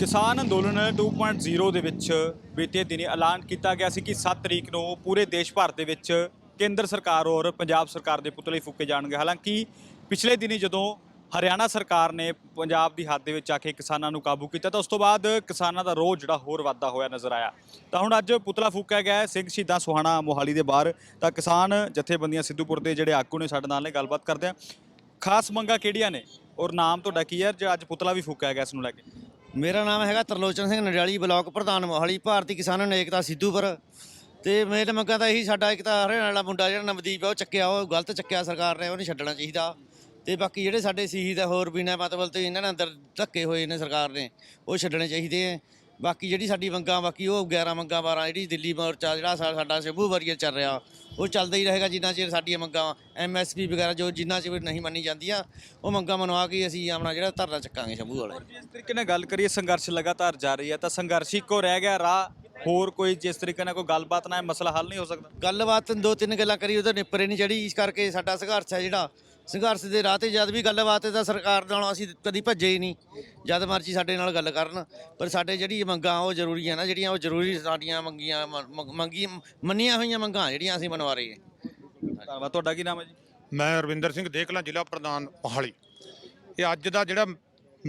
ਕਿਸਾਨ ਅੰਦੋਲਨ 2.0 ਦੇ ਵਿੱਚ ਬੀਤੇ ਦਿਨੀ ਐਲਾਨ ਕੀਤਾ ਗਿਆ ਸੀ ਕਿ 7 ਤਰੀਕ ਨੂੰ ਪੂਰੇ ਦੇਸ਼ ਭਰ ਦੇ ਵਿੱਚ ਕੇਂਦਰ ਸਰਕਾਰ ਔਰ ਪੰਜਾਬ ਸਰਕਾਰ ਦੇ ਪੁਤਲੇ ਫੂਕੇ ਜਾਣਗੇ। ਹਾਲਾਂਕਿ, ਪਿਛਲੇ ਦਿਨੀ ਜਦੋਂ ਹਰਿਆਣਾ ਸਰਕਾਰ ਨੇ ਪੰਜਾਬ ਦੀ ਹੱਦ ਦੇ ਵਿੱਚ ਆ ਕੇ ਕਿਸਾਨਾਂ ਨੂੰ ਕਾਬੂ ਕੀਤਾ, ਤਾਂ ਉਸ ਤੋਂ ਬਾਅਦ ਕਿਸਾਨਾਂ ਦਾ ਰੋਹ ਜਿਹੜਾ ਹੋਰ ਵਾਧਾ ਹੋਇਆ ਨਜ਼ਰ ਆਇਆ। ਤਾਂ ਹੁਣ ਅੱਜ ਪੁਤਲਾ ਫੂਕਿਆ ਗਿਆ ਸਿੰਘ ਸ਼ਹੀਦਾਂ ਸੁਹਾਣਾ ਮੋਹਾਲੀ ਦੇ ਬਾਹਰ। ਤਾਂ ਕਿਸਾਨ ਜਥੇਬੰਦੀਆਂ ਸਿੱਧੂਪੁਰ ਦੇ ਜਿਹੜੇ ਆਗੂ ਨੇ ਸਾਡੇ ਨਾਲ ਨੇ, ਗੱਲਬਾਤ ਕਰਦੇ ਆ ਖਾਸ ਮੰਗਾਂ ਕਿਹੜੀਆਂ ਨੇ? ਔਰ ਨਾਮ ਤੁਹਾਡਾ ਕੀ ਹੈ? ਜੇ ਅੱਜ ਪੁਤਲਾ ਵੀ ਫੂਕਿਆ ਗਿਆ ਇਸ ਨੂੰ ਲੈ ਕੇ। ਮੇਰਾ ਨਾਮ ਹੈਗਾ ਤਰਲੋਚਨ ਸਿੰਘ ਨਡਿਆਲੀ ਬਲਾਕ ਪ੍ਰਧਾਨ ਮੋਹਾਲੀ, ਭਾਰਤੀ ਕਿਸਾਨ ਏਕਤਾ ਸਿੱਧੂਪੁਰ। ਤੇ ਮੇਰੇ ਮੰਗਾਂ ਤਾਂ ਇਹੀ ਸਾਡਾ ਇੱਕ ਤਾਂ ਹਰਿਆਣਾ ਵਾਲਾ ਮੁੰਡਾ ਜਿਹੜਾ ਨਵਦੀਪ ਹੈ ਉਹ ਚੱਕਿਆ, ਉਹ ਗਲਤ ਚੱਕਿਆ ਸਰਕਾਰ ਨੇ ਉਹ ਨਹੀਂ ਛੱਡਣਾ ਚਾਹੀਦਾ। ਤੇ ਬਾਕੀ ਜਿਹੜੇ ਸਾਡੇ ਸ਼ਹੀਦ ਹੈ ਹੋਰ ਵੀ ਨੇ ਮਤਲਬ ਤੇ ਇਹਨਾਂ ਨੇ ਅੰਦਰ ਧੱਕੇ ਹੋਏ ਨੇ ਸਰਕਾਰ ਨੇ, ਉਹ ਛੱਡਣੇ ਚਾਹੀਦੇ ਆ। ਬਾਕੀ ਜਿਹੜੀ ਸਾਡੀ ਮੰਗਾਂ, ਬਾਕੀ ਉਹ 11 ਮੰਗਾਂ 12 ਜਿਹੜੀ ਦਿੱਲੀ ਮੋਰਚਾ, ਜਿਹੜਾ ਸਾਡਾ ਸ਼ੰਭੂ ਵਰੀਅਰ ਚੱਲ ਰਿਹਾ ਉਹ ਚੱਲਦਾ ਹੀ ਰਹੇਗਾ ਜਿੰਨਾ ਚਿਰ ਸਾਡੀਆਂ ਮੰਗਾਂ ਐਮਐਸਪੀ ਵਗੈਰਾ ਜੋ ਜਿੰਨਾ ਚਿਰ ਨਹੀਂ ਮੰਨੀ ਜਾਂਦੀਆਂ ਉਹ ਮੰਗਾਂ ਮਨਵਾ ਕੇ ਅਸੀਂ ਆਪਣਾ ਜਿਹੜਾ ਧਰਨਾ ਚੱਕਾਂਗੇ ਸ਼ੰਭੂ ਵਾਲਾ। ਜਿਸ ਤਰੀਕੇ ਨਾਲ ਗੱਲ ਕਰੀਏ ਸੰਘਰਸ਼ ਲਗਾਤਾਰ ਜਾਰੀ ਹੈ ਤਾਂ ਸੰਘਰਸ਼ ਇੱਕੋ ਰਹਿ ਗਿਆ ਰਾਹ ਹੋਰ ਕੋਈ ਜਿਸ ਤਰੀਕੇ ਨਾਲ ਕੋਈ ਗੱਲਬਾਤ ਇਹ ਮਸਲਾ ਹੱਲ ਨਹੀਂ ਹੋ ਸਕਦਾ? ਗੱਲਬਾਤ ਦੋ ਤਿੰਨ ਗੱਲਾਂ ਕਰੀ ਉਹਦੇ ਨਿਪਰੇ ਨਹੀਂ ਚੜੀ ਇਸ ਕਰਕੇ ਸਾਡਾ ਸੰਘਰਸ਼ ਹੈ ਜਿਹੜਾ। ਸੰਘਰਸ਼ ਦੇ ਰਾਹ ਤੇ ਜਦ ਵੀ ਗੱਲਬਾਤ ਹੈ ਤਾਂ ਸਰਕਾਰ ਨਾਲੋਂ ਅਸੀਂ ਕਦੀ ਭੱਜੇ ਹੀ ਨਹੀਂ ਜਦ ਮਰਜ਼ੀ ਸਾਡੇ ਨਾਲ ਗੱਲ ਕਰਨ। ਪਰ ਸਾਡੇ ਜਿਹੜੀ ਮੰਗਾਂ ਉਹ ਜ਼ਰੂਰੀ ਹੈ ਨਾ ਜਿਹੜੀਆਂ ਉਹ ਜ਼ਰੂਰੀ ਸਾਡੀਆਂ ਮੰਗੀਆਂ ਮ- ਮ- ਮੰਗੀ ਮੰਨੀਆਂ ਹੋਈਆਂ ਮੰਗਾਂ ਜਿਹੜੀਆਂ ਅਸੀਂ ਮਨਵਾ ਰਹੇ ਹਾਂ। ਧੰਨਵਾਦ। ਤੁਹਾਡਾ ਕੀ ਨਾਮ ਹੈ ਜੀ? ਮੈਂ ਰਵਿੰਦਰ ਸਿੰਘ ਦੇਖਲਾ ਜ਼ਿਲ੍ਹਾ ਪ੍ਰਧਾਨ ਮੋਹਾਲੀ। ਇਹ ਅੱਜ ਦਾ ਜਿਹੜਾ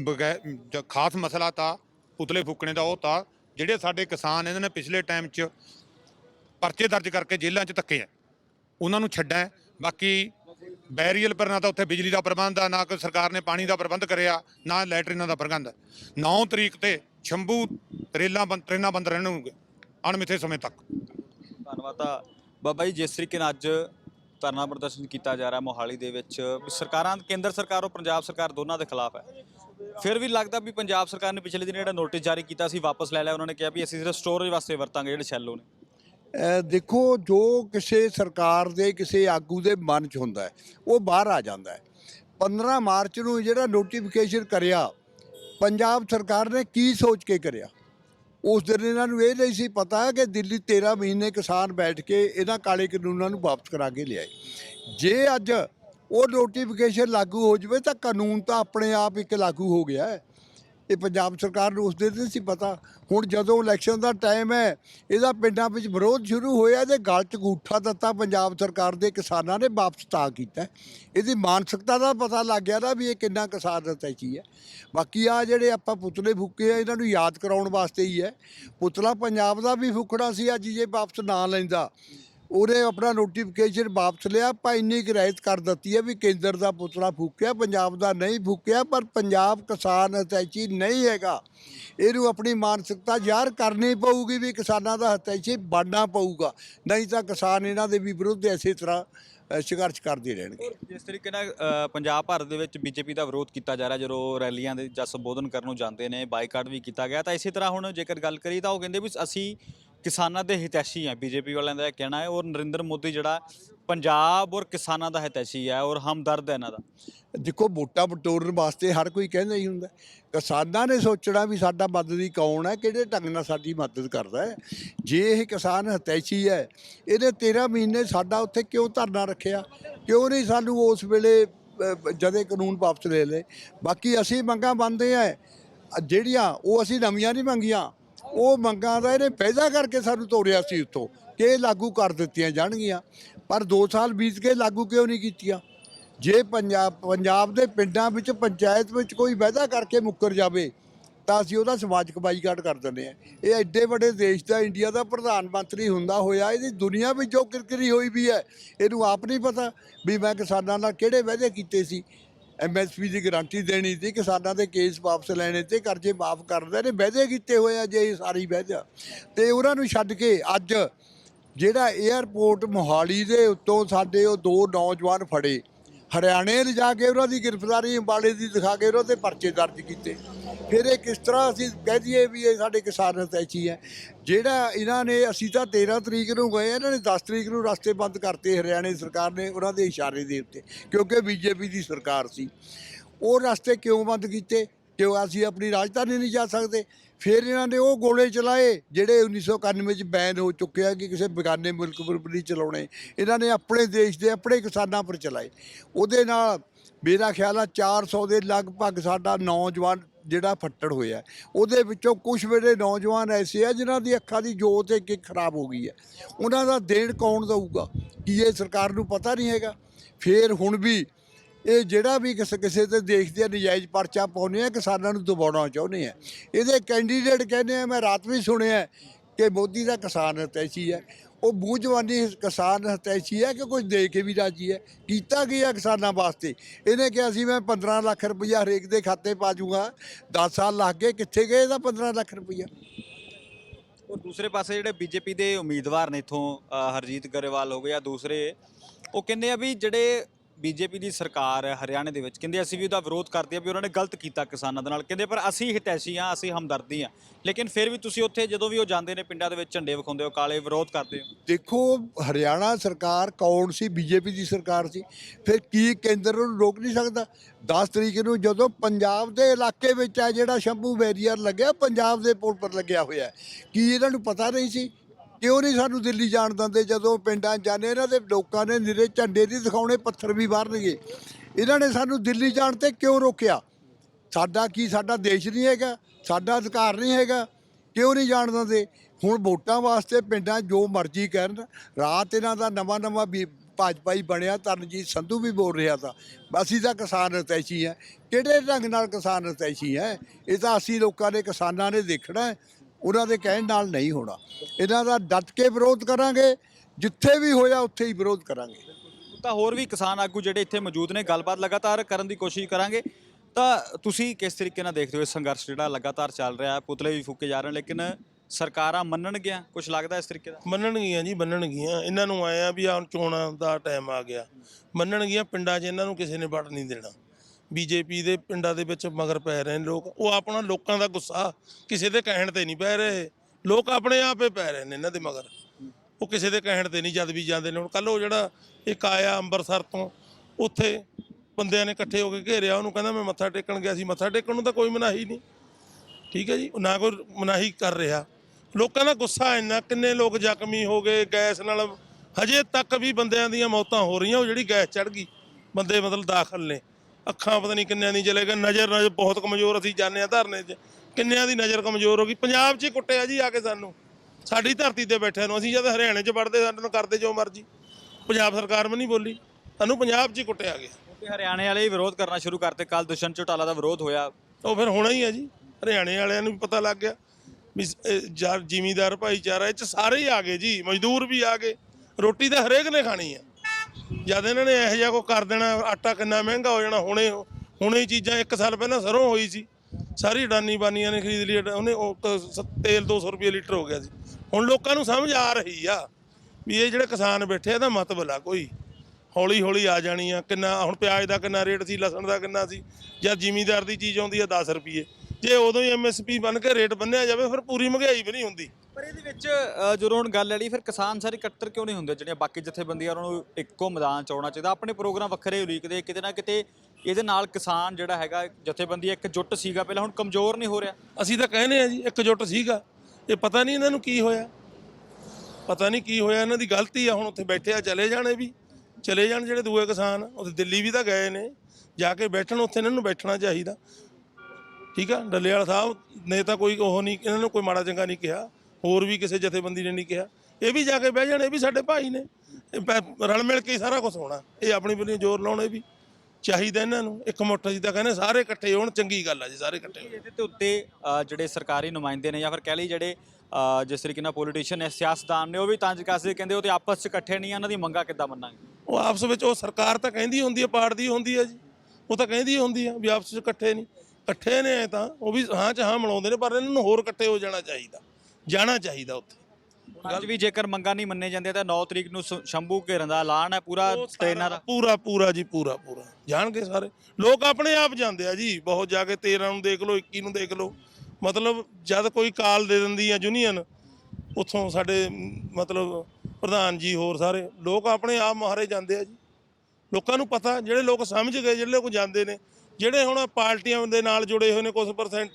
ਬਗੈ- ਜ- ਖਾਸ ਮਸਲਾ ਤਾਂ ਪੁਤਲੇ ਫੂਕਣੇ ਦਾ ਉਹ ਤਾਂ ਜਿਹੜੇ ਸਾਡੇ ਕਿਸਾਨ ਇਹਨਾਂ ਨੇ ਪਿਛਲੇ ਟਾਈਮ 'ਚ ਪਰਚੇ ਦਰਜ ਕਰਕੇ ਜੇਲ੍ਹਾਂ 'ਚ ਧੱਕੇ ਆ। ਉਹਨਾਂ ਨੂੰ ਛੱਡਾਂ। ਬਾਕੀ ਬੈਰੀਅਲ ਪਰ ਨਾ ਤਾਂ ਉੱਥੇ ਬਿਜਲੀ ਦਾ ਪ੍ਰਬੰਧ ਆ ਨਾ ਕੋਈ ਸਰਕਾਰ ਨੇ ਪਾਣੀ ਦਾ ਪ੍ਰਬੰਧ ਕਰਿਆ ਨਾ ਲੈਟਰਿਨਾਂ ਦਾ ਪ੍ਰਬੰਧ। 9 ਤਰੀਕ ਤੇ ਸ਼ੰਭੂ ਰੇਲਾਂ ਬੰਦ ਟ੍ਰੇਨਾਂ ਬੰਦ ਰਹਿਣਗੇ ਅਣਮਿੱਥੇ ਸਮੇਂ ਤੱਕ। ਧੰਨਵਾਦ ਤਾਂ ਬਾਬਾ ਜੀ, ਜਿਸ ਤਰੀਕੇ ਨਾਲ ਅੱਜ ਧਰਨਾ ਪ੍ਰਦਰਸ਼ਨ ਕੀਤਾ ਜਾ ਰਿਹਾ ਮੋਹਾਲੀ ਦੇ ਵਿੱਚ, ਵੀ ਸਰਕਾਰਾਂ, ਕੇਂਦਰ ਸਰਕਾਰ ਔਰ ਪੰਜਾਬ ਸਰਕਾਰ ਦੋਨਾਂ ਦੇ ਖਿਲਾਫ ਹੈ। ਫਿਰ ਵੀ ਲੱਗਦਾ ਵੀ ਪੰਜਾਬ ਸਰਕਾਰ ਨੇ ਪਿਛਲੇ ਦਿਨ ਜਿਹੜਾ ਨੋਟਿਸ ਜਾਰੀ ਕੀਤਾ ਸੀ, ਵਾਪਸ ਲੈ ਲਿਆ, ਉਹਨਾਂ ਨੇ ਕਿਹਾ ਵੀ ਅਸੀਂ ਸਿਰਫ ਸਟੋਰੇਜ ਵਾਸਤੇ ਵਰਤਾਂਗੇ ਜਿਹੜੇ ਸ਼ੈਲੋ ਨੇ। ਦੇਖੋ, ਜੋ ਕਿਸੇ ਸਰਕਾਰ ਦੇ, ਕਿਸੇ ਆਗੂ ਦੇ ਮਨ 'ਚ ਹੁੰਦਾ ਹੈ, ਉਹ ਬਾਹਰ ਆ ਜਾਂਦਾ ਹੈ। 15 ਮਾਰਚ ਨੂੰ ਜਿਹੜਾ ਨੋਟੀਫਿਕੇਸ਼ਨ ਕਰਿਆ, ਪੰਜਾਬ ਸਰਕਾਰ ਨੇ ਕੀ ਸੋਚ ਕੇ ਕਰਿਆ? ਉਸ ਦਿਨ ਇਹਨਾਂ ਨੂੰ ਇਹ ਨਹੀਂ ਸੀ ਪਤਾ ਕਿ ਦਿੱਲੀ 13 ਮਹੀਨੇ ਕਿਸਾਨ ਬੈਠ ਕੇ ਇਹਨਾਂ ਕਾਲੇ ਕਾਨੂੰਨਾਂ ਨੂੰ ਵਾਪਸ ਕਰਾ ਕੇ ਲਿਆਏ। ਜੇ ਅੱਜ ਉਹ ਨੋਟੀਫਿਕੇਸ਼ਨ ਲਾਗੂ ਹੋ ਜਵੇ ਤਾਂ ਕਾਨੂੰਨ ਤਾਂ ਆਪਣੇ ਆਪ ਇੱਕ ਲਾਗੂ ਹੋ ਗਿਆ ਹੈ। ਇਹ ਪੰਜਾਬ ਸਰਕਾਰ ਨੂੰ ਉਸ ਦਿਨ ਨਹੀਂ ਸੀ ਪਤਾ। ਹੁਣ ਜਦੋਂ ਇਲੈਕਸ਼ਨ ਦਾ ਟਾਈਮ ਹੈ, ਇਹਦਾ ਪਿੰਡਾਂ ਵਿੱਚ ਵਿਰੋਧ ਸ਼ੁਰੂ ਹੋਇਆ ਤੇ ਗਲ 'ਚ ਗੂਠਾ ਦਿੱਤਾ ਪੰਜਾਬ ਸਰਕਾਰ ਦੇ ਕਿਸਾਨਾਂ ਨੇ ਵਾਪਸ ਤਾਂ ਕੀਤਾ। ਇਹਦੀ ਮਾਨਸਿਕਤਾ ਦਾ ਪਤਾ ਲੱਗ ਗਿਆ ਨਾ ਵੀ ਇਹ ਕਿੰਨਾ ਕਿਸਾਨ ਰਤੈਚੀ ਹੈ। ਬਾਕੀ ਆ ਜਿਹੜੇ ਆਪਾਂ ਪੁਤਲੇ ਫੂਕੇ ਆ, ਇਹਨਾਂ ਨੂੰ ਯਾਦ ਕਰਾਉਣ ਵਾਸਤੇ ਹੀ ਹੈ। ਪੁਤਲਾ ਪੰਜਾਬ ਦਾ ਵੀ ਫੂਕਣਾ ਸੀ, ਅੱਜ ਜੇ ਵਾਪਸ ਨਾ ਲੈਂਦਾ। ਉਹਨੇ ਆਪਣਾ ਨੋਟੀਫਿਕੇਸ਼ਨ ਵਾਪਸ ਲਿਆ ਆਪਾਂ ਇੰਨੀ ਕੁ ਰਿਆਇਤ ਕਰ ਦਿੱਤੀ ਹੈ ਵੀ ਕੇਂਦਰ ਦਾ ਪੁਤਲਾ ਫੂਕਿਆ, ਪੰਜਾਬ ਦਾ ਨਹੀਂ ਫੂਕਿਆ, ਪਰ ਪੰਜਾਬ ਕਿਸਾਨ ਹਤੈਚੀ ਨਹੀਂ ਹੈਗਾ। ਇਹਨੂੰ ਆਪਣੀ ਮਾਨਸਿਕਤਾ ਜ਼ਾਹਰ ਕਰਨੀ ਪਊਗੀ ਵੀ ਕਿਸਾਨਾਂ ਦਾ ਹਤੈਚੀ ਬਣਨਾ ਪਊਗਾ। ਨਹੀਂ ਤਾਂ ਕਿਸਾਨ ਇਹਨਾਂ ਦੇ ਵੀ ਵਿਰੁੱਧ ਇਸੇ ਤਰ੍ਹਾਂ ਸੰਘਰਸ਼ ਕਰਦੇ ਰਹਿਣਗੇ। ਜਿਸ ਤਰੀਕੇ ਨਾਲ ਪੰਜਾਬ ਭਰ ਦੇ ਵਿੱਚ ਬੀਜੇਪੀ ਦਾ ਵਿਰੋਧ ਕੀਤਾ ਜਾ ਰਿਹਾ, ਜਦੋਂ ਰੈਲੀਆਂ ਦੇ ਜਾਂ ਸੰਬੋਧਨ ਕਰਨ ਨੂੰ ਜਾਂਦੇ ਨੇ, ਬਾਈਕਾਟ ਵੀ ਕੀਤਾ ਗਿਆ, ਤਾਂ ਇਸੇ ਤਰ੍ਹਾਂ ਹੁਣ ਜੇਕਰ ਗੱਲ ਕਰੀ ਤਾਂ ਉਹ ਕਹਿੰਦੇ ਵੀ ਅਸੀਂ ਕਿਸਾਨਾਂ ਦੇ ਹਿਤੈਸ਼ੀ ਆ ਬੀਜੇਪੀ ਵਾਲਿਆਂ ਦਾ ਇਹ ਕਹਿਣਾ ਹੈ ਔਰ ਨਰਿੰਦਰ ਮੋਦੀ ਜਿਹੜਾ ਪੰਜਾਬ ਔਰ ਕਿਸਾਨਾਂ ਦਾ ਹਿਤੈਸ਼ੀ ਹੈ ਔਰ ਹਮਦਰਦ ਹੈ ਇਹਨਾਂ ਦਾ। ਦੇਖੋ ਵੋਟਾਂ ਬਟੋਰਨ ਵਾਸਤੇ ਹਰ ਕੋਈ ਕਹਿੰਦਾ ਹੀ ਹੁੰਦਾ। ਕਿਸਾਨਾਂ ਨੇ ਸੋਚਣਾ ਵੀ ਸਾਡਾ ਮਦਦੀ ਕੌਣ ਹੈ ਕਿਹੜੇ ਢੰਗ ਨਾਲ ਸਾਡੀ ਮਦਦ ਕਰਦਾ ਹੈ। ਜੇ ਇਹ ਕਿਸਾਨ ਹਤੈਸ਼ੀ ਹੈ ਇਹਨੇ 13 ਮਹੀਨੇ ਸਾਡਾ ਉੱਥੇ ਕਿਉਂ ਧਰਨਾ ਰੱਖਿਆ? ਕਿਉਂ ਨਹੀਂ ਸਾਨੂੰ ਉਸ ਵੇਲੇ ਅਹ, ਜਦੇ ਕਾਨੂੰਨ ਵਾਪਸ ਲੈ ਲਏ? ਬਾਕੀ ਅਸੀਂ ਮੰਗਾਂ ਮੰਨਦੇ ਆ ਜਿਹੜੀਆਂ ਉਹ ਅਸੀਂ ਨਵੀਆਂ ਨਹੀਂ ਮੰਗੀਆਂ। ਉਹ ਮੰਗਾਂ ਦਾ ਇਹਨੇ ਪੈਦਾ ਕਰਕੇ ਸਾਨੂੰ ਤੋੜਿਆ ਸੀ ਉੱਥੋਂ ਕਿ ਇਹ ਲਾਗੂ ਕਰ ਦਿੱਤੀਆਂ ਜਾਣਗੀਆਂ। ਪਰ 2 ਸਾਲ ਬੀਤ ਕੇ ਲਾਗੂ ਕਿਉਂ ਨਹੀਂ ਕੀਤੀਆਂ? ਜੇ ਪੰਜਾਬ ਪੰਜਾਬ ਦੇ ਪਿੰਡਾਂ ਵਿੱਚ, ਪੰਚਾਇਤ ਵਿੱਚ ਕੋਈ ਵਾਅਦਾ ਕਰਕੇ ਮੁੱਕਰ ਜਾਵੇ, ਤਾਂ ਅਸੀਂ ਉਹਦਾ ਸਮਾਜਿਕ ਬਾਈਕਾਟ ਕਰ ਦਿੰਦੇ ਆ ਇਹ ਐਡੇ ਵੱਡੇ ਦੇਸ਼ ਦਾ, ਇੰਡੀਆ ਦਾ ਪ੍ਰਧਾਨ ਮੰਤਰੀ ਹੁੰਦਾ ਹੋਇਆ, ਇਹਦੀ ਦੁਨੀਆ ਵਿੱਚ ਜੋ ਕਿਰਕਿਰੀ ਹੋਈ ਵੀ ਹੈ, ਇਹਨੂੰ ਆਪ ਨਹੀਂ ਪਤਾ ਵੀ ਮੈਂ ਕਿਸਾਨਾਂ ਨਾਲ ਕਿਹੜੇ ਵਾਅਦੇ ਕੀਤੇ ਸੀ। ਐਮਐਸਪੀ ਦੀ ਗਾਰੰਟੀ ਦੇਣੀ ਸੀ ਕਿਸਾਨਾਂ ਦੇ ਕੇਸ ਵਾਪਸ ਲੈਣੇ ਤੇ ਕਰਜ਼ੇ ਮਾਫ ਕਰਦੇ ਨੇ, ਵਾਅਦੇ ਕੀਤੇ ਹੋਏ ਆ ਜੇ ਇਹ ਸਾਰੀ ਵਾਅਦਾ ਤੇ ਉਹਨਾਂ ਨੂੰ ਛੱਡ ਕੇ ਅੱਜ ਜਿਹੜਾ 에ਅਰਪੋਰਟ ਮੋਹਾਲੀ ਦੇ ਉੱਤੋਂ ਸਾਡੇ ਉਹ ਦੋ ਨੌਜਵਾਨ ਫੜੇ। ਹਰਿਆਣੇ ਲਿਜਾ ਕੇ ਉਹਨਾਂ ਦੀ ਗ੍ਰਿਫਤਾਰੀ ਅੰਬਾਲੇ ਦੀ ਦਿਖਾ ਕੇ ਉਹਨਾਂ ਤੇ ਪਰਚੇ ਦਰਜ ਕੀਤੇ। ਫਿਰ ਇਹ ਕਿਸ ਤਰ੍ਹਾਂ ਅਸੀਂ ਕਹਿ ਦਈਏ ਵੀ ਇਹ ਸਾਡੇ ਕਿਸਾਨ ਹਤੈਚੀ ਹੈ। ਜਿਹੜਾ ਇਹਨਾਂ ਨੇ, ਅਸੀਂ ਤਾਂ 13 ਤਰੀਕ ਨੂੰ ਗਏ, ਇਹਨਾਂ ਨੇ 10 ਤਰੀਕ ਨੂੰ ਰਸਤੇ ਬੰਦ ਕਰਤੇ ਹਰਿਆਣੇ ਸਰਕਾਰ ਨੇ ਉਹਨਾਂ ਦੇ ਇਸ਼ਾਰੇ ਦੇ ਉੱਤੇ, ਕਿਉਂਕਿ ਬੀਜੇਪੀ ਦੀ ਸਰਕਾਰ ਸੀ। ਉਹ ਰਸਤੇ ਕਿਉਂ ਬੰਦ ਕੀਤੇ? ਕਿ ਉਹ ਅਸੀਂ ਆਪਣੀ ਰਾਜਧਾਨੀ ਨਹੀਂ ਜਾ ਸਕਦੇ। ਫਿਰ ਇਹਨਾਂ ਨੇ ਉਹ ਗੋਲੇ ਚਲਾਏ, ਜਿਹੜੇ 1991 'ਚ ਬੈਨ ਹੋ ਚੁੱਕਿਆ ਕਿ ਕਿਸੇ ਬੇਗਾਨੇ ਮੁਲਕ ਪਰ ਨਹੀਂ ਚਲਾਉਣੇ। ਇਹਨਾਂ ਨੇ ਆਪਣੇ ਦੇਸ਼ ਦੇ ਆਪਣੇ ਕਿਸਾਨਾਂ ਪਰ ਚਲਾਏ। ਉਹਦੇ ਨਾਲ ਮੇਰਾ ਖਿਆਲ ਆ 400 ਦੇ ਲਗਭਗ ਸਾਡਾ ਨੌਜਵਾਨ ਜਿਹੜਾ ਫੱਟੜ ਹੋਇਆ। ਉਹਦੇ ਵਿੱਚੋਂ ਕੁਝ ਵੇਲੇ ਨੌਜਵਾਨ ਐਸੇ ਆ ਜਿਨ੍ਹਾਂ ਦੀ ਅੱਖਾਂ ਦੀ ਜੋਤ ਇੱਕ ਇੱਕ ਖਰਾਬ ਹੋ ਗਈ ਹੈ ਉਹਨਾਂ ਦਾ ਦੇਣ ਕੌਣ ਦਊਗਾ? ਕੀ ਇਹ ਸਰਕਾਰ ਨੂੰ ਪਤਾ ਨਹੀਂ ਹੈਗਾ? ਫੇਰ ਹੁਣ ਵੀ ਇਹ ਜਿਹੜਾ ਵੀ ਕਿਸੇ ਕਿਸੇ ਤੇ ਦੇਖਦੇ ਆ, ਨਜਾਇਜ਼ ਪਰਚਾ ਪਾਉਂਦੇ ਆ, ਕਿਸਾਨਾਂ ਨੂੰ ਦਬਾਉਣਾ ਚਾਹੁੰਦੇ ਆ। ਇਹਦੇ ਕੈਂਡੀਡੇਟ ਕਹਿੰਦੇ ਆ, ਮੈਂ ਰਾਤ ਵੀ ਸੁਣਿਆ ਕਿ ਮੋਦੀ ਦਾ ਕਿਸਾਨ ਹਤੈਸ਼ੀ ਹੈ। ਉਹ ਮੂੰਹ ਜਵਾਨੀ ਕਿਸਾਨ ਹਤੈਸ਼ੀ ਹੈ ਕਿ ਕੁਝ ਦੇ ਕੇ ਵੀ ਰਾਜੀ ਹੈ? ਕੀਤਾ ਗਿਆ ਕਿਸਾਨਾਂ ਵਾਸਤੇ? ਇਹਨੇ ਕਿਹਾ ਸੀ, ਮੈਂ 15 ਲੱਖ ਰੁਪਈਆ ਹਰੇਕ ਦੇ ਖਾਤੇ ਪਾ ਜੂਗਾ। 10 ਸਾਲ ਲੱਗ ਗਏ, ਕਿੱਥੇ ਗਏ ਇਹਦਾ 15 ਲੱਖ ਰੁਪਈਆ? ਔਰ ਦੂਸਰੇ ਪਾਸੇ ਜਿਹੜੇ ਬੀਜੇਪੀ ਦੇ ਉਮੀਦਵਾਰ ਨੇ ਇਥੋਂ ਹਰਜੀਤ ਗਰੇਵਾਲ ਹੋ ਗਏ ਜਾਂ ਦੂਸਰੇ, ਉਹ ਕਹਿੰਦੇ ਆ ਵੀ ਜਿਹੜੇ ਬੀਜੇਪੀ ਦੀ ਸਰਕਾਰ ਹੈ ਹਰਿਆਣੇ ਦੇ ਵਿੱਚ ਕਹਿੰਦੇ ਅਸੀਂ ਵੀ ਉਹਦਾ ਵਿਰੋਧ ਕਰਦੇ ਆ ਵੀ ਉਹਨਾਂ ਨੇ ਗਲਤ ਕੀਤਾ ਕਿਸਾਨਾਂ ਦੇ ਨਾਲ। ਕਹਿੰਦੇ ਪਰ ਅਸੀਂ ਹਿਤੈਸ਼ੀ ਆ, ਅਸੀਂ ਹਮਦਰਦੀ ਆ। ਲੇਕਿਨ ਫਿਰ ਵੀ ਤੁਸੀਂ ਉੱਥੇ ਜਦੋਂ ਵੀ ਉਹ ਜਾਂਦੇ ਨੇ, ਪਿੰਡਾਂ ਦੇ ਵਿੱਚ ਝੰਡੇ ਵਿਖਾਉਂਦੇ ਹੋ, ਕਾਲੇ ਵਿਰੋਧ ਕਰਦੇ ਹੋ। ਦੇਖੋ, ਹਰਿਆਣਾ ਸਰਕਾਰ ਕੌਣ ਸੀ? ਬੀਜੇਪੀ ਦੀ ਸਰਕਾਰ ਸੀ। ਫਿਰ ਕੀ ਕੇਂਦਰ ਨੂੰ ਰੋਕ ਨਹੀਂ ਸਕਦਾ? 10 ਤਰੀਕ ਨੂੰ ਜਦੋਂ ਪੰਜਾਬ ਦੇ ਇਲਾਕੇ ਵਿੱਚ ਆ ਜਿਹੜਾ ਸ਼ੰਭੂ ਬੈਰੀਅਰ ਲੱਗਿਆ, ਪੰਜਾਬ ਦੇ ਪੁਲ ਪਰ ਲੱਗਿਆ ਹੋਇਆ। ਕੀ ਇਹਨਾਂ ਨੂੰ ਪਤਾ ਨਹੀਂ ਸੀ? ਕਿਉਂ ਨਹੀਂ ਸਾਨੂੰ ਦਿੱਲੀ ਜਾਣ ਦਿੰਦੇ? ਜਦੋਂ ਪਿੰਡਾਂ 'ਚ ਜਾਂਦੇ, ਇਹਨਾਂ ਦੇ ਲੋਕਾਂ ਨੇ ਨਿਰੇ ਝੰਡੇ ਨਹੀਂ ਦਿਖਾਉਣੇ, ਪੱਥਰ ਵੀ ਬਾਹਰ ਮਾਰਨਗੇ ਇਹਨਾਂ ਨੇ ਸਾਨੂੰ ਦਿੱਲੀ ਜਾਣ ਤੇ ਕਿਉਂ ਰੋਕਿਆ? ਸਾਡਾ ਕੀ, ਸਾਡਾ ਦੇਸ਼ ਨਹੀਂ ਹੈਗਾ, ਸਾਡਾ ਅਧਿਕਾਰ ਨਹੀਂ ਹੈਗਾ, ਕਿਉਂ ਨਹੀਂ ਜਾਣ ਦਿੰਦੇ? ਹੁਣ ਵੋਟਾਂ ਵਾਸਤੇ ਪਿੰਡਾਂ ਜੋ ਮਰਜ਼ੀ ਕਰਨ, ਰਾਤ ਇਹਨਾਂ ਦਾ ਨਵਾਂ ਨਵਾਂ ਵੀ ਭਾਜਪਾ ਹੀ ਬਣਿਆ, ਤਰਨਜੀਤ ਸੰਧੂ ਵੀ ਬੋਲ ਰਿਹਾ ਤਾਂ। ਅਸੀਂ ਤਾਂ ਕਿਸਾਨ ਰਤੈਸ਼ੀ ਹੈ। ਕਿਹੜੇ ਢੰਗ ਨਾਲ ਕਿਸਾਨ ਰਤੈਸ਼ੀ ਹੈ? ਇਹ ਤਾਂ ਅਸੀਂ ਲੋਕਾਂ ਨੇ ਕਿਸਾਨਾਂ ਨੇ ਦੇਖਣਾ ਉਹਨਾਂ ਦੇ ਕਹਿਣ ਨਾਲ ਨਹੀਂ ਹੋਣਾ। ਇਹਨਾਂ ਦਾ ਡਟ ਕੇ ਵਿਰੋਧ ਕਰਾਂਗੇ ਜਿੱਥੇ ਵੀ ਹੋਇਆ ਉੱਥੇ ਹੀ ਵਿਰੋਧ ਕਰਾਂਗੇ। ਤਾਂ ਹੋਰ ਵੀ ਕਿਸਾਨ ਆਗੂ ਜਿਹੜੇ ਇੱਥੇ ਮੌਜੂਦ ਨੇ ਗੱਲਬਾਤ ਲਗਾਤਾਰ ਕਰਨ ਦੀ ਕੋਸ਼ਿਸ਼ ਕਰਾਂਗੇ। ਤਾਂ ਤੁਸੀਂ ਕਿਸ ਤਰੀਕੇ ਨਾਲ ਦੇਖਦੇ ਹੋ ਇਹ ਸੰਘਰਸ਼ ਜਿਹੜਾ ਲਗਾਤਾਰ ਚੱਲ ਰਿਹਾ? ਹੈ ਪੁਤਲੇ ਵੀ ਫੂਕੇ ਜਾ ਰਹੇ ਨੇ ਲੇਕਿਨ ਸਰਕਾਰਾਂ ਮੰਨਣਗੀਆਂ? ਕੁਝ ਲੱਗਦਾ ਇਸ ਤਰੀਕੇ ਦਾ? ਮੰਨਣਗੀਆਂ ਜੀ ਮੰਨਣਗੀਆਂ। ਇਹਨਾਂ ਨੂੰ ਆਇਆ ਵੀ ਹੁਣ ਚੋਣਾਂ ਦਾ ਟਾਈਮ ਆ ਗਿਆ। ਮੰਨਣਗੀਆਂ ਪਿੰਡਾਂ 'ਚ ਇਹਨਾਂ ਨੂੰ ਕਿਸੇ ਨੇ ਵੜ ਨਹੀਂ ਦੇਣਾ। ਬੀਜੇਪੀ ਦੇ ਪਿੰਡਾਂ ਦੇ ਵਿੱਚ ਮਗਰ ਪੈ ਰਹੇ ਨੇ ਲੋਕ। ਉਹ ਆਪਣਾ ਲੋਕਾਂ ਦਾ ਗੁੱਸਾ ਕਿਸੇ ਦੇ ਕਹਿਣ ਤੇ ਨਹੀਂ ਪੈ ਰਹੇ। ਲੋਕ ਆਪਣੇ ਆਪੇ ਪੈ ਰਹੇ ਨੇ ਇਹਨਾਂ ਦੇ ਮਗਰ। ਉਹ ਕਿਸੇ ਦੇ ਕਹਿਣ ਤੇ ਨਹੀਂ ਜਦ ਵੀ ਜਾਂਦੇ ਨੇ। ਹੁਣ ਕੱਲ ਉਹ ਜਿਹੜਾ ਇੱਕ ਆਇਆ ਅੰਮ੍ਰਿਤਸਰ ਤੋਂ, ਉੱਥੇ ਬੰਦਿਆਂ ਨੇ ਇਕੱਠੇ ਹੋ ਕੇ ਘੇਰਿਆ। ਉਹਨੂੰ ਕਹਿੰਦਾ, ਮੈਂ ਮੱਥਾ ਟੇਕਣ ਗਿਆ ਸੀ। ਮੱਥਾ ਟੇਕਣ ਨੂੰ ਤਾਂ ਕੋਈ ਮਨਾਹੀ ਨਹੀਂ। ਠੀਕ ਹੈ ਜੀ? ਨਾ ਕੋਈ ਮਨਾਹੀ ਕਰ ਰਿਹਾ। ਲੋਕਾਂ ਦਾ ਗੁੱਸਾ ਇੰਨਾ, ਕਿੰਨੇ ਲੋਕ ਜ਼ਖਮੀ ਹੋ ਗਏ, ਗੈਸ ਨਾਲ। ਹਜੇ ਤੱਕ ਵੀ ਬੰਦਿਆਂ ਦੀਆਂ ਮੌਤਾਂ ਹੋ ਰਹੀਆਂ। ਉਹ ਜਿਹੜੀ ਗੈਸ ਚੜ ਗਈ, ਬੰਦੇ ਮਤਲਬ ਦਾਖਲ ਨੇ। ਅੱਖਾਂ ਪਤਾ ਨਹੀਂ ਕਿੰਨਿਆਂ ਦੀ ਚਲੇ ਗਏ ਨਜ਼ਰ ਨਜ਼ਰ ਬਹੁਤ ਕਮਜ਼ੋਰ ਅਸੀਂ ਜਾਂਦੇ ਆ ਧਰਨੇ 'ਚ। ਕਿੰਨਿਆਂ ਦੀ ਨਜ਼ਰ ਕਮਜ਼ੋਰ ਹੋ ਗਈ? ਪੰਜਾਬ 'ਚ ਹੀ ਕੁੱਟਿਆ ਜੀ ਆ ਕੇ ਸਾਨੂੰ। ਸਾਡੀ ਧਰਤੀ ਤੇ ਬੈਠਿਆਂ ਨੂੰ ਅਸੀਂ ਜਦ ਹਰਿਆਣੇ 'ਚ ਵੜਦੇ ਸਾਡੇ ਨੂੰ ਕਰਦੇ ਜੋ ਮਰਜ਼ੀ। ਪੰਜਾਬ ਸਰਕਾਰ ਵੀ ਨਹੀਂ ਬੋਲੀ। ਸਾਨੂੰ ਪੰਜਾਬ 'ਚ ਹੀ ਕੁੱਟਿਆ ਗਿਆ। ਕਿਉਂਕਿ ਹਰਿਆਣੇ ਵਾਲੇ ਹੀ ਵਿਰੋਧ ਕਰਨਾ ਸ਼ੁਰੂ ਕਰਤੇ। ਕੱਲ ਦੁਸ਼ਮਣ ਚੌਟਾਲਾ ਦਾ ਵਿਰੋਧ ਹੋਇਆ। ਉਹ ਫਿਰ ਹੋਣਾ ਹੀ ਆ ਜੀ। ਹਰਿਆਣੇ ਵਾਲਿਆਂ ਨੂੰ ਵੀ ਪਤਾ ਲੱਗ ਗਿਆ ਵੀ ਜ਼ਿਮੀਂਦਾਰ ਭਾਈਚਾਰਾ ਇਹ ਚ ਸਾਰੇ ਹੀ ਆ ਗਏ ਜੀ। ਮਜ਼ਦੂਰ ਵੀ ਆ ਗਏ। ਰੋਟੀ ਤਾਂ ਹਰੇਕ ਨੇ ਖਾਣੀ ਆ। ਜਦ ਇਹਨਾਂ ਨੇ ਇਹੋ ਜਿਹਾ ਕੋ ਕਰ ਦੇਣਾ, ਆਟਾ ਕਿੰਨਾ ਮਹਿੰਗਾ ਹੋ ਜਾਣਾ, ਹੁਣੇ ਹੁਣੇ ਹੀ ਚੀਜ਼ਾਂ ਇੱਕ ਸਾਲ ਪਹਿਲਾਂ ਸਰੋਂ ਹੋਈ ਸੀ। ਸਾਰੀ ਅਡਾਨੀ ਬਾਨੀਆਂ ਨੇ ਖਰੀਦ ਲਈ ਉਹਨੇ ਉਹ ਕ- ਸ- ਤੇਲ 200 ਰੁਪਏ ਲੀਟਰ ਹੋ ਗਿਆ ਸੀ। ਹੁਣ ਲੋਕਾਂ ਨੂੰ ਸਮਝ ਆ ਰਹੀ ਆ ਵੀ ਇਹ ਜਿਹੜੇ ਕਿਸਾਨ ਬੈਠੇ ਆ, ਇਹਦਾ ਮਤਲਬ ਆ ਕੋਈ। ਹੌਲੀ ਹੌਲੀ ਆ ਜਾਣੀ ਆ, ਕਿੰਨਾ ਹੁਣ ਪਿਆਜ਼ ਦਾ ਕਿੰਨਾ ਰੇਟ ਸੀ, ਲਸਣ ਦਾ ਕਿੰਨਾ ਸੀ ਜਦ ਜ਼ਿਮੀਂਦਾਰ ਦੀ ਚੀਜ਼ ਆਉਂਦੀ ਆ 10 ਰੁਪਏ। ਜੇ ਉਦੋਂ ਹੀ ਐਮਐਸਪੀ ਬਣ ਕੇ ਰੇਟ ਬੰਨਿਆ ਜਾਵੇ, ਫਿਰ ਪੂਰੀ ਮਹਿੰਗਾਈ ਵੀ ਨਹੀਂ ਹੁੰਦੀ। ਪਰ ਇਹਦੇ ਵਿੱਚ ਅ, ਜਦੋਂ ਹੁਣ ਗੱਲ ਆਲੀ ਫਿਰ ਕਿਸਾਨ ਸਾਰੇ ਇਕੱਤਰ ਕਿਉਂ ਨਹੀਂ ਹੁੰਦੇ? ਜਿਹੜੀਆਂ ਬਾਕੀ ਜਥੇਬੰਦੀਆਂ ਉਹਨਾਂ ਨੂੰ ਇੱਕੋ ਮੈਦਾਨ ਚ ਆਉਣਾ ਚਾਹੀਦਾ। ਆਪਣੇ ਪ੍ਰੋਗਰਾਮ ਵੱਖਰੇ ਉਲੀਕਦੇ ਕਿਤੇ ਨਾ ਕਿਤੇ ਇਹਦੇ ਨਾਲ ਕਿਸਾਨ ਜਿਹੜਾ ਹੈਗਾ ਜਥੇਬੰਦੀ ਇੱਕ ਜੁੱਟ ਸੀਗਾ। ਪਹਿਲਾਂ ਹੁਣ ਕਮਜ਼ੋਰ ਨਹੀਂ ਹੋ ਰਿਹਾ। ਅਸੀਂ ਤਾਂ ਕਹਿੰਦੇ ਆ ਜੀ ਇਕਜੁੱਟ ਸੀਗਾ। ਇਹ ਪਤਾ ਨਹੀਂ ਇਹਨਾਂ ਨੂੰ ਕੀ ਹੋਇਆ। ਪਤਾ ਨਹੀਂ ਕੀ ਹੋਇਆ ਇਹਨਾਂ ਦੀ ਗਲਤੀ ਆ। ਹੁਣ ਉੱਥੇ ਬੈਠੇ ਆ ਚਲੇ ਜਾਣੇ ਵੀ। ਚਲੇ ਜਾਣ ਜਿਹੜੇ ਦੂਏ ਕਿਸਾਨ ਉੱਥੇ ਦਿੱਲੀ ਵੀ ਤਾਂ ਗਏ ਨੇ। ਜਾ ਕੇ ਬੈਠਣ ਉੱਥੇ ਇਹਨਾਂ ਨੂੰ ਬੈਠਣਾ ਚਾਹੀਦਾ। ਠੀਕ ਆ? ਡੱਲੇਵਾਲ ਸਾਹਿਬ ਨੇ ਤਾਂ ਕੋਈ ਉਹ ਨਹੀਂ ਇਹਨਾਂ ਨੂੰ ਕੋਈ ਮਾੜਾ ਚੰਗਾ ਨਹੀਂ ਕਿਹਾ। ਹੋਰ ਵੀ ਕਿਸੇ ਜਥੇਬੰਦੀ ਨੇ ਨਹੀਂ ਕਿਹਾ। ਇਹ ਵੀ ਜਾ ਕੇ ਬਹਿ ਜਾਣ ਇਹ ਵੀ ਸਾਡੇ ਭਾਈ ਨੇ। ਇਹ ਪੈ- ਰਲ ਮਿਲ ਕੇ ਹੀ ਸਾਰਾ ਕੁਝ ਹੋਣਾ। ਇਹ ਆਪਣੀ ਬਣੀ ਜ਼ੋਰ ਲਾਉਣੇ ਵੀ ਚਾਹੀਦਾ ਇਹਨਾਂ ਨੂੰ। ਇੱਕ ਮੁੱਠ ਜੀ ਤਾਂ ਕਹਿੰਦੇ ਸਾਰੇ ਇਕੱਠੇ ਹੋਣ ਚੰਗੀ ਗੱਲ ਆ ਜੀ ਸਾਰੇ ਇਕੱਠੇ ਹੋਣ। ਇਹਦੇ ਤੇ ਉੱਤੇ ਅ, ਜਿਹੜੇ ਸਰਕਾਰੀ ਨੁਮਾਇੰਦੇ ਨੇ ਜਾਂ ਫਿਰ ਕਹਿ ਲਈ ਜਿਹੜੇ ਅ, ਜਿਸ ਤਰੀਕੇ ਨਾਲ ਪੋਲੀਟੀਸ਼ੀਅਨ ਨੇ ਸਿਆਸਤਦਾਨ ਨੇ ਉਹ ਵੀ ਤੰਜ ਕੱਸਦੇ ਕਹਿੰਦੇ ਉਹ ਤੇ ਆਪਸ ਚ ਇਕੱਠੇ ਨਹੀਂ ਆ ਉਹਨਾਂ ਦੀ ਮੰਗਾਂ ਕਿੱਦਾਂ ਮੰਨਾਂਗੇ? ਉਹ ਆਪਸ ਵਿੱਚ ਉਹ ਸਰਕਾਰ ਤਾਂ ਕਹਿੰਦੀ ਹੁੰਦੀ ਹੈ ਪਾੜਦੀ ਹੁੰਦੀ ਹੈ ਜੀ। ਉਹ ਤਾਂ ਕਹਿੰਦੀ ਹੁੰਦੀ ਹੈ ਵੀ ਆਪਸ ਵਿੱਚ ਇਕੱਠੇ ਨਹੀਂ। ਇਕੱਠੇ ਨੇ ਐਂ ਤਾਂ ਉਹ ਵੀ ਹਾਂ ਚ ਹਾਂ ਮਿਲਾਉਂਦੇ ਨੇ ਪਰ ਇਹਨਾਂ ਨੂੰ ਹੋਰ ਇਕੱਠੇ ਹੋ ਜਾਣਾ ਚਾਹੀਦਾ। ਜਾਣਾ ਚਾਹੀਦਾ ਉੱਥੇ। ਅੱਜ ਵੀ ਜੇਕਰ ਮੰਗਾਂ ਨਹੀਂ ਮੰਨੇ ਜਾਂਦੇ ਤਾਂ 9 ਤਰੀਕ ਨੂੰ ਸ਼- ਸ਼ੰਭੂ ਘੇਰਨ ਦਾ ਐਲਾਨ ਹੈ ਪੂਰਾ ਉਹ ਸਾਰਾ- ਟ੍ਰੇਨਰ ਪੂਰਾ ਪੂਰਾ ਜੀ ਪੂਰਾ ਪੂਰਾ। ਜਾਣਗੇ ਸਾਰੇ। ਲੋਕ ਆਪਣੇ ਆਪ ਜਾਂਦੇ ਆ ਜੀ। ਬਹੁਤ ਜਾ ਕੇ 13 ਨੂੰ ਦੇਖ ਲਓ 21 ਨੂੰ ਦੇਖ ਲਓ। ਮਤਲਬ ਜਦ ਕੋਈ ਕਾਲ ਦੇ ਦਿੰਦੀ ਆ ਯੂਨੀਅਨ ਉੱਥੋਂ ਸਾਡੇ ਮ, ਮਤਲਬ ਪ੍ਰਧਾਨ ਜੀ ਹੋਰ ਸਾਰੇ। ਲੋਕ ਆਪਣੇ ਆਪ ਮਾਰੇ ਜਾਂਦੇ ਆ ਜੀ। ਲੋਕਾਂ ਨੂੰ ਪਤਾ ਜਿਹੜੇ ਲੋਕ ਸਮਝ ਗਏ ਜਿਹੜੇ ਲੋਕ ਜਾਂਦੇ ਨੇ ਜਿਹੜੇ ਹੁਣ ਪਾਰਟੀਆਂ ਦੇ ਨਾਲ ਜੁੜੇ ਹੋਏ ਨੇ ਕੁਝ ਪਰਸੈਂਟ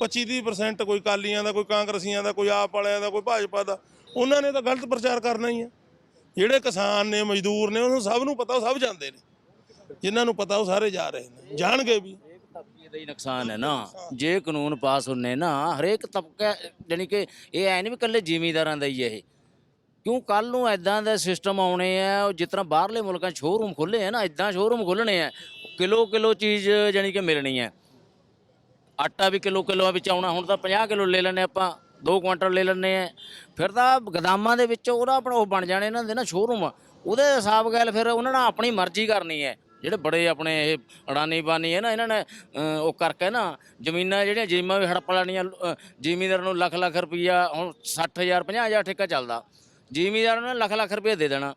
25-30% ਕੋਈ ਕਾਲੀਆਂ ਦਾ, ਕੋਈ ਕਾਂਗਰਸੀਆਂ ਦਾ, ਕੋਈ ਆਪ ਵਾਲਿਆਂ ਦਾ, ਕੋਈ ਭਾਜਪਾ ਦਾ, ਉਹਨਾਂ ਨੇ ਤਾਂ ਗਲਤ ਪ੍ਰਚਾਰ ਕਰਨਾ ਹੀ ਆ। ਜਿਹੜੇ ਕਿਸਾਨ ਨੇ, ਮਜ਼ਦੂਰ ਨੇ, ਉਹਨੂੰ ਸਭ ਨੂੰ ਪਤਾ, ਉਹ ਸਭ ਜਾਂਦੇ ਨੇ। ਜਿਨ੍ਹਾਂ ਨੂੰ ਪਤਾ, ਉਹ ਸਾਰੇ ਜਾ ਰਹੇ ਨੇ। ਜਾਣਗੇ ਵੀ। ਤਬਕੇ ਦਾ ਹੀ ਨੁਕਸਾਨ ਹੈ ਨਾ। ਜੇ ਕਾਨੂੰਨ ਪਾਸ ਹੁੰਨੇ ਨਾ, ਹਰੇਕ ਤਬਕਾ, ਜਾਣੀ ਕਿ ਇਹ ਐ ਨਹੀਂ ਵੀ ਇਕੱਲੇ ਜ਼ਿਮੀਂਦਾਰਾਂ ਦਾ ਹੀ ਇਹ। ਕਿਉਂ ਕੱਲ ਨੂੰ ਐਦਾਂ ਦਾ ਸਿਸਟਮ ਆਉਣੇ ਆ, ਉਹ ਜਿਸ ਤਰ੍ਹਾਂ ਬਾਹਰਲੇ ਮੁਲਕਾਂ 'ਚ ਸ਼ੋਰੂਮ ਖੁੱਲੇ ਆ ਨਾ ਐਦਾਂ ਸ਼ੋਰੂਮ ਖੁੱਲਣੇ ਆ ਕਿਲੋ ਕਿਲੋ ਚੀਜ਼ ਜਾਣੀ ਕਿ ਮਿਲਣੀ ਹੈ। ਆਟਾ ਵੀ ਕਿਲੋ ਕਿਲੋ ਵਿੱਚ ਆਉਣਾ ਹੁਣ ਤਾਂ 50 ਕਿਲੋ ਲੈ ਲੈਣੇ ਆਪਾਂ 2 ਕੁਆਂਟਲ ਲੈ ਲੈਣੇ ਆ ਫਿਰ ਤਾਂ ਗਦਾਮਾਂ ਦੇ ਵਿੱਚ ਉਹਦਾ ਆਪਣਾ ਉਹ ਬਣ ਜਾਣੇ ਇਹਨਾਂ ਦੇ ਨਾ ਸ਼ੋਰੂਮ ਉਹਦੇ ਹਿਸਾਬ ਗੱਲ ਫਿਰ ਉਹਨਾਂ ਨੇ ਆਪਣੀ ਮਰਜ਼ੀ ਕਰਨੀ ਹੈ। ਜਿਹੜੇ ਬੜੇ ਆਪਣੇ ਇਹ ਅਡਾਨੀ ਬਾਨੀ ਹੈ ਨਾ ਇਹਨਾਂ ਨੇ ਉਹ ਕਰਕੇ ਨਾ ਜ਼ਮੀਨਾਂ ਜਿਹੜੀਆਂ ਜ਼ਮੀਨਾਂ ਵੀ ਹੜਪ ਲੈਣੀਆਂ ਅਹ, ਜ਼ਿਮੀਂਦਾਰ ਨੂੰ ਲੱਖ ਲੱਖ ਰੁਪਈਆ ਹੁਣ 60000 50000 ਠੇਕਾ ਚੱਲਦਾ। ਜ਼ਿਮੀਂਦਾਰ ਨੂੰ ਲੱਖ ਲੱਖ ਰੁਪਏ ਦੇ ਦੇਣਾ।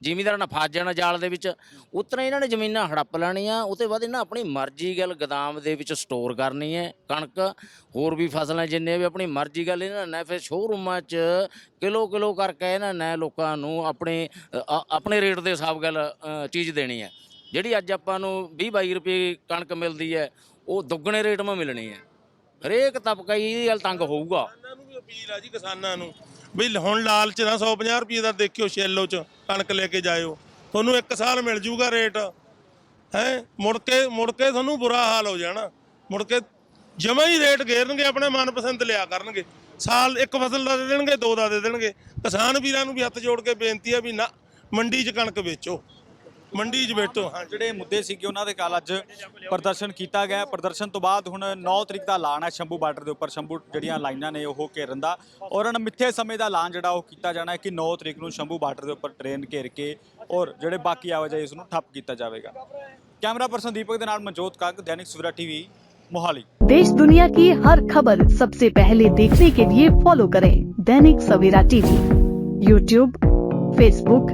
ਜ਼ਿਮੀਂਦਾਰਾਂ ਨੇ ਫਸ ਜਾਣਾ ਜਾਲ ਦੇ ਵਿੱਚ ਉਤਨਾ ਇਹਨਾਂ ਨੇ ਜ਼ਮੀਨਾਂ ਹੜੱਪ ਲੈਣੀਆਂ ਉਹ ਤੋਂ ਬਾਅਦ ਇਹਨਾਂ ਆਪਣੀ ਮਰਜ਼ੀ ਗੱਲ ਗਦਾਮ ਦੇ ਵਿੱਚ ਸਟੋਰ ਕਰਨੀ ਹੈ, ਕਣਕ, ਹੋਰ ਵੀ ਫਸਲਾਂ ਜਿੰਨੇ ਵੀ ਆਪਣੀ ਮਰਜ਼ੀ ਗੱਲ ਇਹਨਾਂ ਨੇ ਫਿਰ ਸ਼ੋਰੂਮਾਂ 'ਚ ਕਿਲੋ ਕਿਲੋ ਕਰਕੇ ਇਹਨਾਂ ਨੇ ਲੋਕਾਂ ਨੂੰ ਆਪਣੇ ਆਪਣੇ ਰੇਟ ਦੇ ਹਿਸਾਬ ਗੱਲ ਚੀਜ਼ ਦੇਣੀ ਹੈ। ਜਿਹੜੀ ਅੱਜ ਆਪਾਂ ਨੂੰ 20 22 ਰੁਪਏ ਕਣਕ ਮਿਲਦੀ ਹੈ, ਉਹ ਦੁੱਗਣੇ ਰੇਟ 'ਮਾ ਮਿਲਣੀ ਹੈ। ਹਰੇਕ ਤਬਕਾ ਇਹਦੀ ਗੱਲ ਤੰਗ ਹੋਊਗਾ। ਕਿਸਾਨਾਂ ਨੂੰ ਵੀ ਅਪੀਲ ਆ ਜੀ, ਕਿਸਾਨਾਂ ਨੂੰ। ਵੀ ਹੁਣ ਲਾਲਚ ਨਾ 150 ਰੁਪਏ ਦਾ ਦੇਖਿਓ ਸ਼ੈਲੋ ਚ ਕਣਕ ਲੈ ਕੇ ਜਾਇਓ। ਤੁਹਾਨੂੰ ਇੱਕ ਸਾਲ ਮਿਲ ਜੂਗਾ ਰੇਟ। ਹੈ? ਮੁੜ ਕੇ ਮੁੜ ਕੇ ਤੁਹਾਨੂੰ ਬੁਰਾ ਹਾਲ ਹੋ ਜਾਣਾ। ਮੁੜ ਕੇ ਜਮਾ ਹੀ ਰੇਟ ਗੇਰਨਗੇ ਆਪਣੇ ਮਨਪਸੰਦ ਲਿਆ ਕਰਨਗੇ। ਸਾਲ ਇੱਕ ਫਸਲ ਦਾ ਦੇ ਦੇਣਗੇ, ਦੋ ਦਾ ਦੇ ਦੇਣਗੇ। ਕਿਸਾਨ ਵੀਰਾਂ ਨੂੰ ਵੀ ਹੱਥ ਜੋੜ ਕੇ ਬੇਨਤੀ ਹੈ ਵੀ ਨਾ, ਮੰਡੀ 'ਚ ਕਣਕ ਵੇਚੋ। ਮੰਡੀ 'ਚ ਵੇਚੋ ਹਾਂਜੀ ਜਿਹੜੇ ਮੁੱਦੇ ਸੀਗੇ ਉਹਨਾਂ ਦੇ ਕੱਲ ਅੱਜ ਪ੍ਰਦਰਸ਼ਨ ਕੀਤਾ ਗਿਆ ਪ੍ਰਦਰਸ਼ਨ ਤੋਂ ਬਾਅਦ ਹੁਣ 9 ਤਰੀਕ ਦਾ ਐਲਾਨ ਹੈ ਸ਼ੰਭੂ ਬਾਰਡਰ ਦੇ ਉੱਪਰ ਸ਼ੰਭੂ ਜਿਹੜੀਆਂ ਲਾਈਨਾਂ ਨੇ ਉਹ ਘੇਰਨ ਦਾ ਔਰ ਅਣਮਿੱਥੇ ਸਮੇਂ ਦਾ ਐਲਾਨ ਜਿਹੜਾ ਉਹ ਕੀਤਾ ਜਾਣਾ ਹੈ ਕਿ 9 ਤਰੀਕ ਨੂੰ ਸ਼ੰਭੂ ਬਾਰਡਰ ਦੇ ਉੱਪਰ ਟ੍ਰੇਨ ਘੇਰ ਕੇ ਔਰ ਜਿਹੜੇ ਬਾਕੀ ਆਵਾਜਾਈ ਇਸ ਨੂੰ ਠੱਪ ਕੀਤਾ ਜਾਵੇਗਾ ਕੈਮਰਾ ਪਰਸਨ ਦੀਪਕ ਦੇ ਨਾਲ ਮਨਜੋਤ ਕੱਗ ਦੈਨਿਕ ਸਵੇਰਾ ਟੀਵੀ ਮੋਹਾਲੀ देश दुनिया की हर खबर सबसे पहले देखने के लिए फॉलो करें Dainik Savera TV YouTube Facebook